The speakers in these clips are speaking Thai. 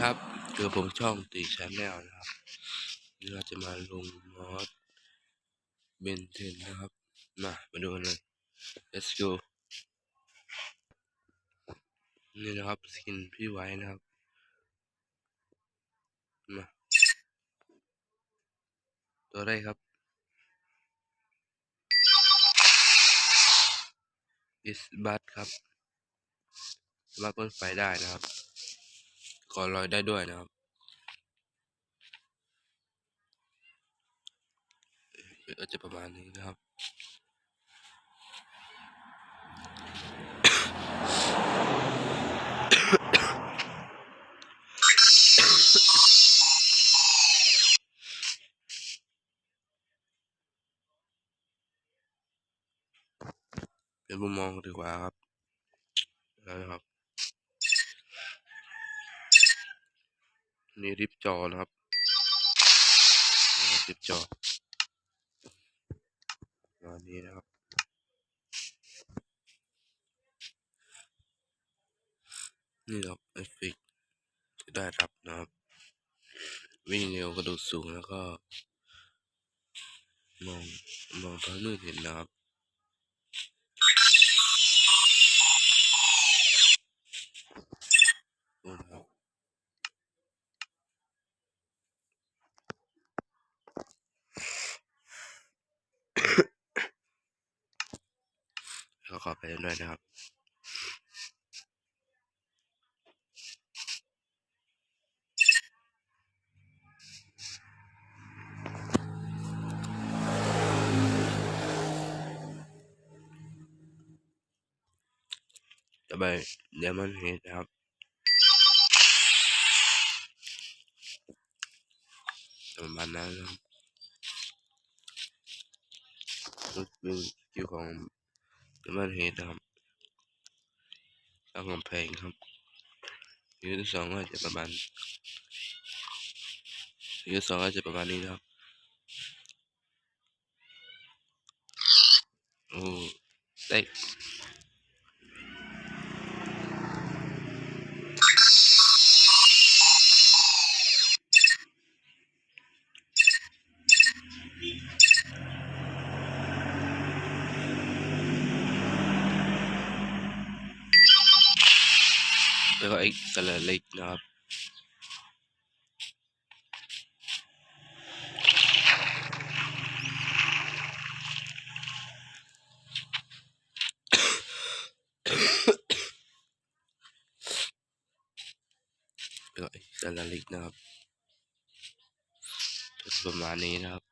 ครับคือผมช่องตีชาแนลนะครับนี่เราจะมาลงมอสเบนเทนนะครับ มามาดูกันเลย let's go นี่นะครับสกินพี่ไว้นะครับ มา ตัวได้ครับ is b u t ครับสามารถพ่นไฟได้นะครับ กอรอยได้ด้วยนะครับ ก็จะประมาณนี้นะครับ เป็นมุมมองดีกว่าครับแล้วนะครับ นี่ริบจอนะครับนี่ริบจอประมาณนี้นะครับนี่ครับเอฟเฟกที่ได้รับนะครับ วิ่งเร็วกระโดดสูงแล้วก็ มองมองทางมืดเห็นนะครับ ดูนะครับ ขอขอไปด้วยนะครับจะไปเดมอนเฮดนะครับประมาณนั้นนะครับก็เป็นสกิลของ เดมอนเฮดนะครับสร้างกำแพงครับยูที่สองก็จะประมาณยูที่สองก็จะประมาณนี้นะครับโอ้ได้ แล้วก็อีกสลัดเล็กนะครับแล้วก็อีกสลัดเล็กนะครับประมาณนี้นะครับ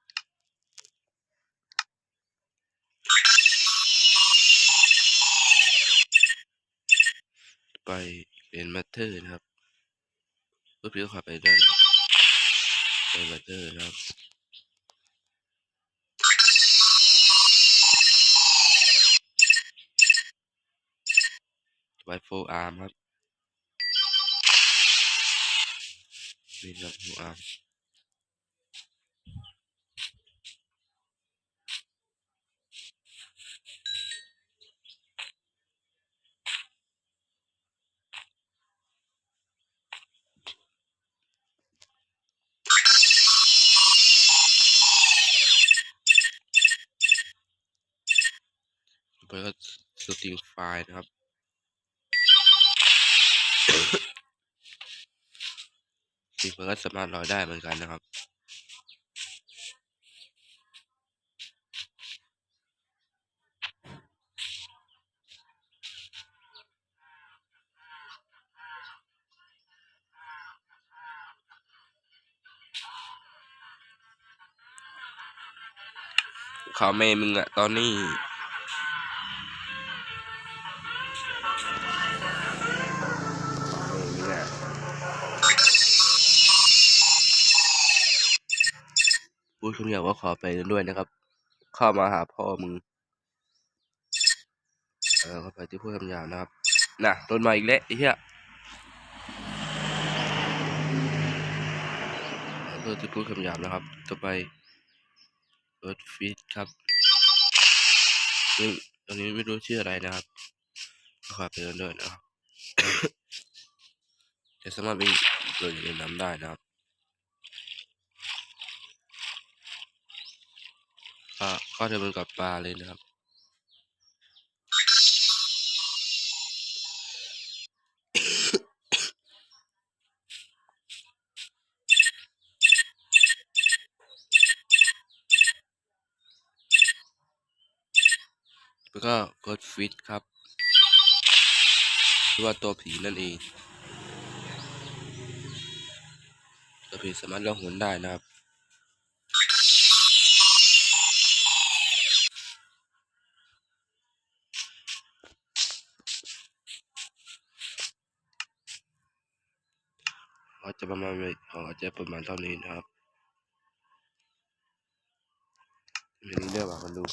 ไป เป็นมาสเตอร์นะครับเพื่อพี่ก็ขับไปได้นะครับเป็นมาสเตอร์นะครับไวโฟอาร์มครับนี่ครับโฟอาร์มไปก็สตรีม ไฟล์นะครับสตรีมก็สามารถลอยได้เหมือนกันนะครับเขาเมย์มึงอะตอนนี้ พูดคำหยาบว่าขอไปด้วยนะครับ เข้ามาหาพ่อมึงเออเข้าไปที่พูดคำหยาบนะครับน่ะโดนมาอีกแล้วไอ้เหี้ยเพื่อที่พูดคำหยาบนะครับ ต่อไปรถฟีดครับนี่ตอนนี้ไม่รู้ชื่ออะไรนะครับขอไปด้วยนะครับ จะสามารถวิ่งเราจะเล่นน้ำได้นะครับ ก็ก็จะเป็นกับปลาเลยนะครับ แล้วก็กดฟิตครับหรือว่าตัวผีนั่นเองตัวผีสามารถล่องหนได้นะครับ จะประมาณไม่ก็จะประมาณเท่านี้นะครับไม่เรื่องว่ากันดู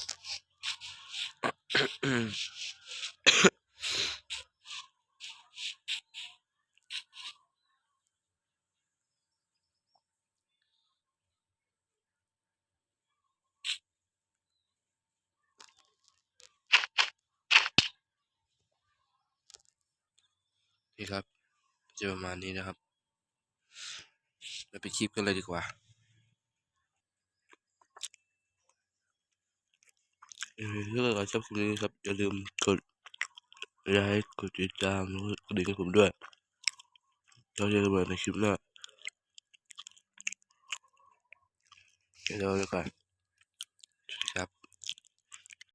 นี่ครับจะประมาณนี้นะครับ เราไปคลิปกันเลยดีกว่าเออถ้าเกิดชอบคลิปนี้ครับอย่าลืมกดไลค์กดติดตามแล้วก็ดดิ่งให้ผมด้วยเราจะกันใหม่ในคลิปหน้าเดี๋ยวเจอกัน